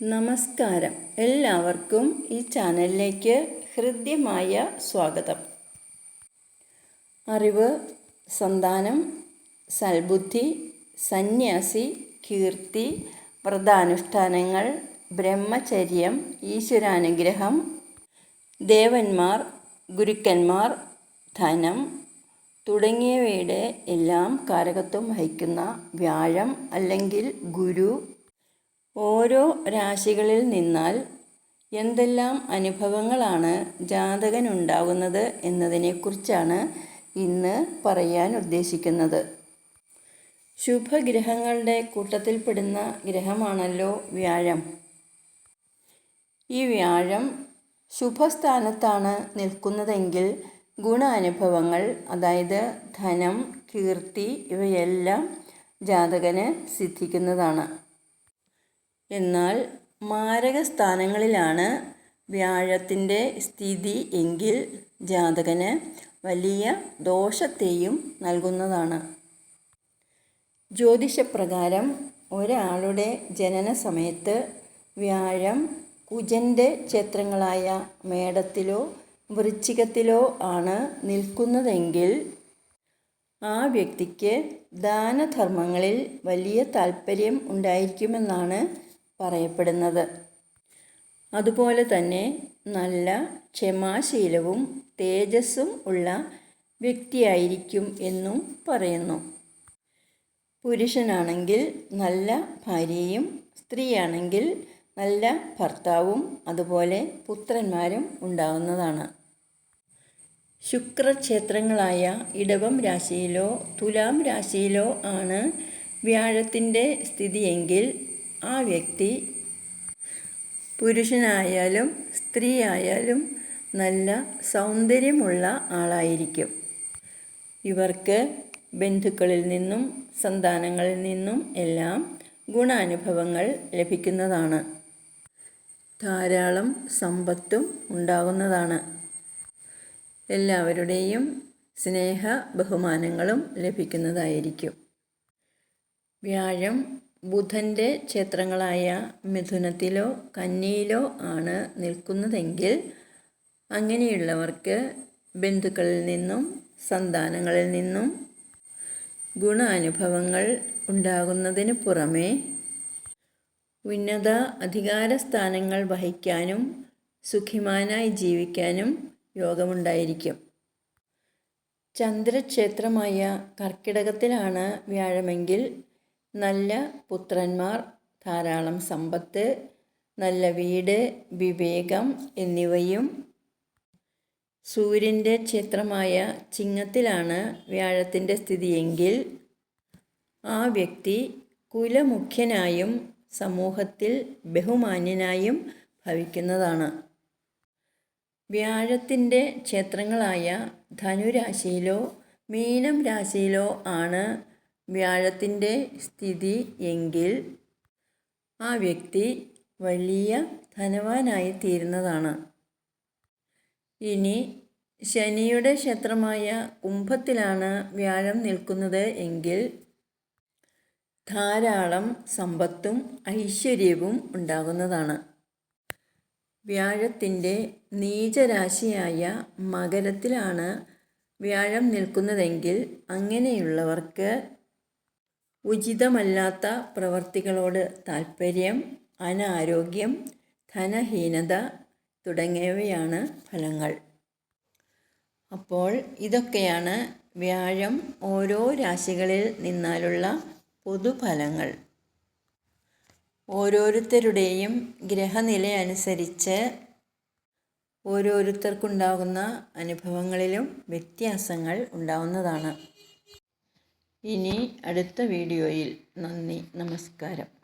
നമസ്കാരം. എല്ലാവർക്കും ഈ ചാനലിലേക്ക് ഹൃദ്യമായ സ്വാഗതം. അറിവ് സന്താനം സൽബുദ്ധി സന്യാസി കീർത്തി വ്രതാനുഷ്ഠാനങ്ങൾ ബ്രഹ്മചര്യം ഈശ്വരാനുഗ്രഹം ദേവന്മാർ ഗുരുക്കന്മാർ ധനം തുടങ്ങിയവയുടെ എല്ലാം കാരകത്വം വഹിക്കുന്ന വ്യാഴം അല്ലെങ്കിൽ ഗുരു ഓരോ രാശികളിൽ നിന്നാൽ എന്തെല്ലാം അനുഭവങ്ങളാണ് ജാതകനുണ്ടാകുന്നത് എന്നതിനെക്കുറിച്ചാണ് ഇന്ന് പറയാൻ ഉദ്ദേശിക്കുന്നത്. ശുഭഗ്രഹങ്ങളുടെ കൂട്ടത്തിൽപ്പെടുന്ന ഗ്രഹമാണല്ലോ വ്യാഴം. ഈ വ്യാഴം ശുഭസ്ഥാനത്താണ് നിൽക്കുന്നതെങ്കിൽ ഗുണാനുഭവങ്ങൾ അതായത് ധനം കീർത്തി ഇവയെല്ലാം ജാതകന് സിദ്ധിക്കുന്നതാണ്. എന്നാൽ മാരക സ്ഥാനങ്ങളിലാണ് വ്യാഴത്തിന്റെ സ്ഥിതി എങ്കിൽ ജാതകന് വലിയ ദോഷത്തെയും നൽകുന്നതാണ്. ജ്യോതിഷപ്രകാരം ഒരാളുടെ ജനന സമയത്ത് വ്യാഴം കുജന്റെ ക്ഷേത്രങ്ങളായ മേടത്തിലോ വൃശ്ചികത്തിലോ ആണ് നിൽക്കുന്നതെങ്കിൽ ആ വ്യക്തിക്ക് ദാനധർമ്മങ്ങളിൽ വലിയ താല്പര്യം ഉണ്ടായിരിക്കുമെന്നാണ് പറയപ്പെടുന്നത്. അതുപോലെ തന്നെ നല്ല ക്ഷമാശീലവും തേജസ്സും ഉള്ള വ്യക്തിയായിരിക്കും എന്നും പറയുന്നു. പുരുഷനാണെങ്കിൽ നല്ല ഭാര്യയും സ്ത്രീയാണെങ്കിൽ നല്ല ഭർത്താവും അതുപോലെ പുത്രന്മാരും ഉണ്ടാകുന്നതാണ് ശുക്രക്ഷേത്രങ്ങളായ ഇടവം രാശിയിലോ തുലാം രാശിയിലോ ആണ് വ്യാഴത്തിന്റെ സ്ഥിതിയെങ്കിൽ ആ വ്യക്തി പുരുഷനായാലും സ്ത്രീ ആയാലും നല്ല സൗന്ദര്യമുള്ള ആളായിരിക്കും. ഇവർക്ക് ബന്ധുക്കളിൽ നിന്നും സന്താനങ്ങളിൽ നിന്നും എല്ലാം ഗുണാനുഭവങ്ങൾ ലഭിക്കുന്നതാണ്. ധാരാളം സമ്പത്തും ഉണ്ടാകുന്നതാണ്. എല്ലാവരുടെയും സ്നേഹ ബഹുമാനങ്ങളും ലഭിക്കുന്നതായിരിക്കും. വ്യാഴം ബുധന്റെ ക്ഷേത്രങ്ങളായ മിഥുനത്തിലോ കന്നിയിലോ ആണ് നിൽക്കുന്നതെങ്കിൽ അങ്ങനെയുള്ളവർക്ക് ബന്ധുക്കളിൽ നിന്നും സന്താനങ്ങളിൽ നിന്നും ഗുണാനുഭവങ്ങൾ ഉണ്ടാകുന്നതിന് പുറമേ ഉന്നത അധികാര സ്ഥാനങ്ങൾ വഹിക്കാനും സുഖിമാനായി ജീവിക്കാനും യോഗമുണ്ടായിരിക്കും. ചന്ദ്രക്ഷേത്രമായ കർക്കിടകത്തിലാണ് വ്യാഴമെങ്കിൽ നല്ല പുത്രന്മാർ ധാരാളം സമ്പത്ത് നല്ല വീട് വിവേകം എന്നിവയും സൂര്യന്റെ ക്ഷേത്രമായ ചിങ്ങത്തിലാണ് വ്യാഴത്തിന്റെ സ്ഥിതിയെങ്കിൽ ആ വ്യക്തി കുലമുഖ്യനായും സമൂഹത്തിൽ ബഹുമാന്യനായും ഭവിക്കുന്നതാണ്. വ്യാഴത്തിന്റെ ക്ഷേത്രങ്ങളായ ധനുരാശിയിലോ മീനം രാശിയിലോ ആണ് വ്യാഴത്തിന്റെ സ്ഥിതി എങ്കിൽ ആ വ്യക്തി വലിയ ധനവാനായി തീരുന്നതാണ് ഇനി ശനിയുടെ ക്ഷേത്രമായ കുംഭത്തിലാണ് വ്യാഴം നിൽക്കുന്നത് എങ്കിൽ ധാരാളം സമ്പത്തും ഐശ്വര്യവും ഉണ്ടാകുന്നതാണ്. വ്യാഴത്തിന്റെ നീചരാശിയായ മകരത്തിലാണ് വ്യാഴം നിൽക്കുന്നതെങ്കിൽ അങ്ങനെയുള്ളവർക്ക് ഉചിതമല്ലാത്ത പ്രവർത്തികളോട് താൽപ്പര്യം അനാരോഗ്യം ധനഹീനത തുടങ്ങിയവയാണ് ഫലങ്ങൾ. അപ്പോൾ ഇതൊക്കെയാണ് വ്യാഴം ഓരോ രാശികളിൽ നിന്നാലുള്ള പൊതുഫലങ്ങൾ. ഓരോരുത്തരുടെയും ഗ്രഹനില അനുസരിച്ച് ഓരോരുത്തർക്കുണ്ടാകുന്ന അനുഭവങ്ങളിലും വ്യത്യാസങ്ങൾ ഉണ്ടാവുന്നതാണ്. ഇനി അടുത്ത വീഡിയോയിൽ. നന്ദി നമസ്കാരം.